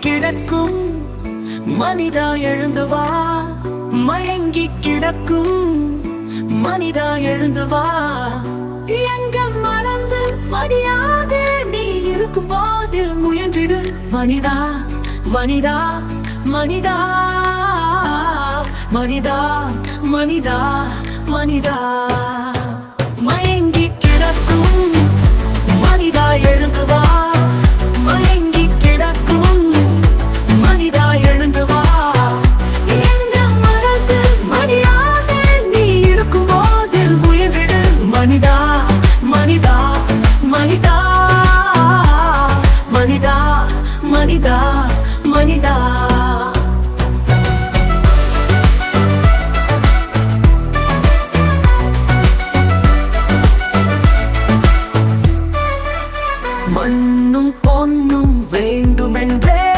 கிடக்கும். மனிதா எழுந்து வா மயங்கி கிடக்கும். மனிதா எழுந்து வா. எங்க மறந்து மடியாதே நீ இருக்கும் போது முயன்றிடு. மனிதா மனிதா மனிதா மனிதா மனிதா மனிதா. மயங்கி கிடக்கும். மனிதா எழுந்து மண்ணும் பொன்னும் வேண்டுமென்றே.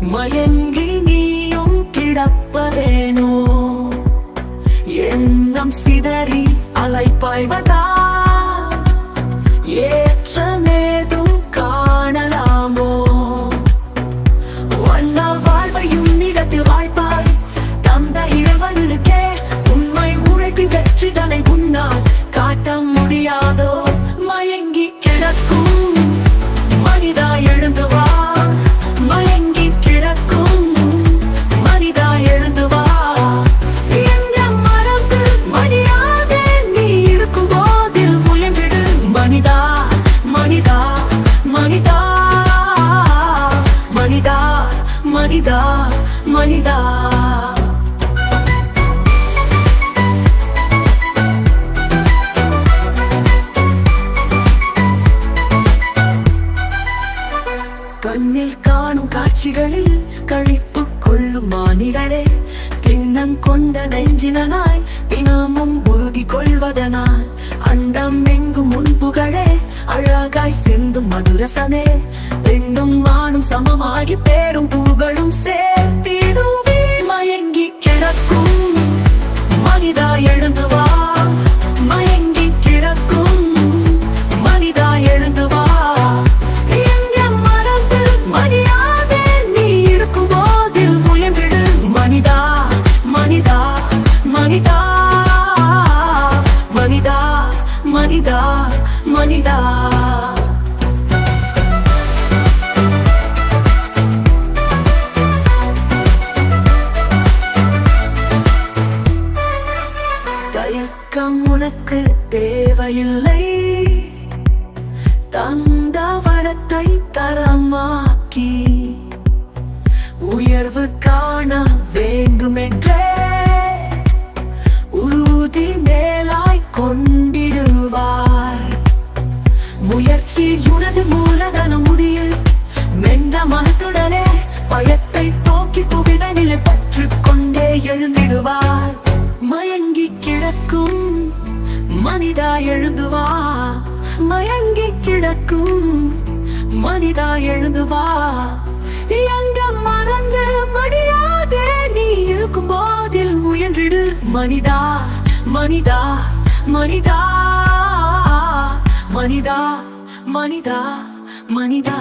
மயங்கி நீயும் கிடப்பதேனோ? எண்ணம் சிதறி அலைப்பாய்வதா? கிடக்கும். மனிதா எழுந்து வா. மயங்கி கிடக்கும். மனிதா எழுந்து வா. எங்க மறந்து மடியாதே நீ இருக்கும் போதில் முயன்றிடு. மனிதா மனிதா மனிதா மனிதா மனிதா மனிதா. காட்சிகளில் கழிப்பு கொள்ளும் மானிடரே திண்ணம் கொண்ட நெஞ்சினாய் தினமும் உறுதி கொள்வதனால் அண்டம் எங்கும் முன்புகளே அழகாய் செந்தும் மதுரசனே. பெண்ணும் மானும் சமமாகி பேரும் புகழும் சே மனிதா. தயக்கம் உனக்கு தேவையில்லை. தன் கிடக்கும் மனிதா எழுந்து வா. எங்க மறந்து மடியாதே நீ இருக்கும் போதில் முயன்றிடு. மனிதா மனிதா மனிதா மனிதா மனிதா மனிதா.